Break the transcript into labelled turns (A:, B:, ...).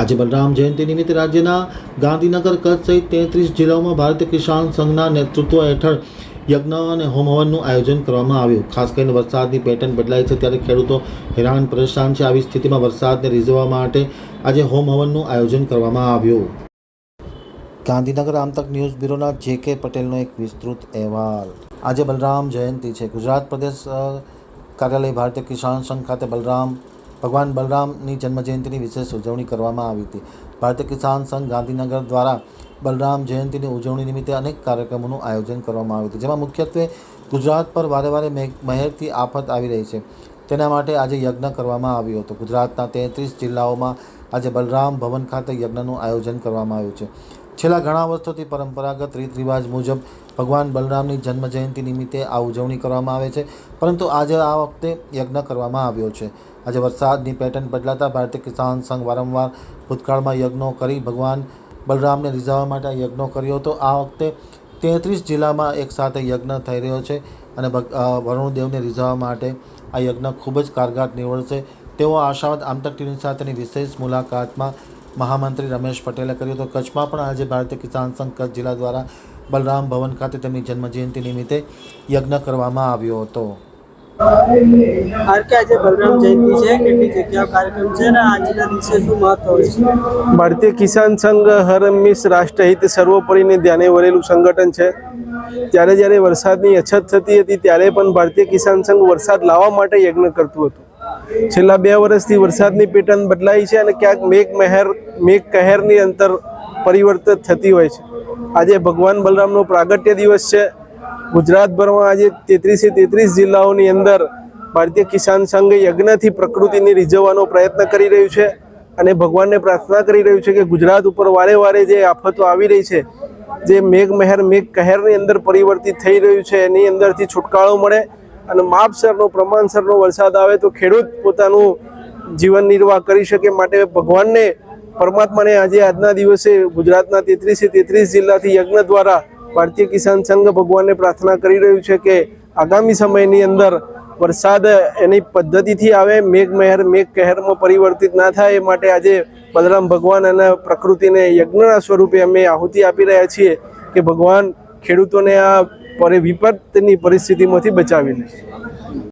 A: આજે બલરામ જયંતિ નિમિત્તે રાજ્યના ગાંધીનગર કચ્છ સહિત તેત્રીસ જિલ્લાઓમાં ભારતીય કિસાન સંઘના નેતૃત્વ હેઠળ યજ્ઞ અને હોમ હવનનું આયોજન કરવામાં આવ્યું. ખાસ કરીને વરસાદની પેટર્ન બદલાય છે ત્યારે ખેડૂતો હેરાન પરેશાન છે. આવી સ્થિતિમાં વરસાદને રીઝવવા માટે આજે હોમ હવનનું આયોજન કરવામાં આવ્યું. ગાંધીનગર આમતક ન્યૂઝ બ્યુરોના જે કે પટેલનો એક વિસ્તૃત અહેવાલ. આજે બલરામ જયંતિ છે. ગુજરાત પ્રદેશ કાર્યાલય ભારતીય કિસાન સંઘ ખાતે બલરામ ભગવાન બલરામની જન્મજયંતિની વિશેષ ઉજવણી કરવામાં આવી હતી. ભારતીય કિસાન સંઘ ગાંધીનગર દ્વારા બલરામ જયંતિની ઉજવણી નિમિત્તે અનેક કાર્યક્રમોનું આયોજન કરવામાં આવ્યું હતું, જેમાં મુખ્યત્વે ગુજરાત પર વારે વારે મહેરથી આફત આવી રહી છે. તેના માટે આજે યજ્ઞ કરવામાં આવ્યો હતો. ગુજરાતના તેત્રીસ જિલ્લાઓમાં આજે બલરામ ભવન ખાતે યજ્ઞનું આયોજન કરવામાં આવ્યું છે. છેલ્લા ઘણા વર્ષોથી પરંપરાગત રીત રિવાજ મુજબ ભગવાન બલરામની જન્મ જયંતિ નિમિત્તે આ ઉજવણી કરવામાં આવે છે. પરંતુ આજે આ વખતે યજ્ઞ કરવામાં આવ્યો છે. આજે વરસાદની પેટર્ન બદલાતા ભારતીય કિસાન સંઘ વારંવાર ભૂતકાળમાં યજ્ઞો કરી ભગવાન બલરામને રીઝવવા માટે યજ્ઞો કર્યો હતો. આ વખતે તેત્રીસ જિલ્લામાં એક સાથે યજ્ઞ થઈ રહ્યો છે અને વરુણદેવને રીઝવવા માટે આ યજ્ઞ ખૂબ જ કારગર નીવડશે તેવો આશાવાદ આમતક ટીવી સાથેની વિશેષ મુલાકાતમાં મહામંત્રી રમેશ પટેલે કર્યું તો કચ્છમાં પણ આજે ભારતીય કિસાન સંઘ કચ્છ જિલ્લા દ્વારા બલરામ ભવન ખાતે તેમની જન્મજયંતિ નિમિત્તે યજ્ઞ કરવામાં આવ્યો હતો.
B: હાર કે આજે બલરામ જયંતિ છે કેટલી જગ્યાઓ કાર્યક્રમ છે ને આજના દિવસે શું મહત્વ છે?
C: ભારતીય કિસાન સંઘ હર હંમેશ રાષ્ટ્રહિત સર્વોપરીને ધ્યાને વરેલું સંગઠન છે. ત્યારે જ્યારે વરસાદની અછત થતી હતી ત્યારે પણ ભારતીય કિસાન સંઘ વરસાદ લાવવા માટે યજ્ઞ કરતું હતું. છેલ્લા બે વર્ષથી વરસાદની પેટર્ન બદલાઈ છે અને ક્યાંક મેઘ મહેર, મેઘ કહેરની અંતર પરિવર્તિત થતી હોય છે. આજે ભગવાન બલરામનો પ્રાગટ્ય દિવસ છે. ગુજરાતભરમાં આજે તેત્રીસે તેત્રીસ જિલ્લાઓની અંદર ભારતીય કિસાન સંઘ યજ્ઞથી પ્રકૃતિને રીઝવવાનો પ્રયત્ન કરી રહ્યું છે અને ભગવાનને પ્રાર્થના કરી રહ્યું છે કે ગુજરાત ઉપર વારે વારે જે આફતો આવી રહી છે, જે મેઘ મહેર, મેઘ કહેરની અંદર પરિવર્તિત થઈ રહ્યું છે, એની અંદરથી છુટકારો મળે અને માપસરનો પ્રમાણસરનો વરસાદ આવે તો ખેડૂત પોતાનું જીવન નિર્વાહ કરી શકે માટે ભગવાનને, પરમાત્માને આજે આજના દિવસે ગુજરાતના તેત્રીસે તેત્રીસ જિલ્લાથી યજ્ઞ દ્વારા ભારતીય કિસાન સંઘ ભગવાનને પ્રાર્થના કરી રહ્યું છે કે આગામી સમયની અંદર વરસાદ એની પદ્ધતિથી આવે મેઘ મહેર મેઘ કહેરમાં પરિવર્તિત ના થાય એ માટે આજે બલરામ ભગવાન અને પ્રકૃતિને યજ્ઞના સ્વરૂપે અમે આહુતિ આપી રહ્યા છીએ કે ભગવાન ખેડૂતોને આ પરી વિપત્તિની પરિસ્થિતિમાંથી બચાવી લે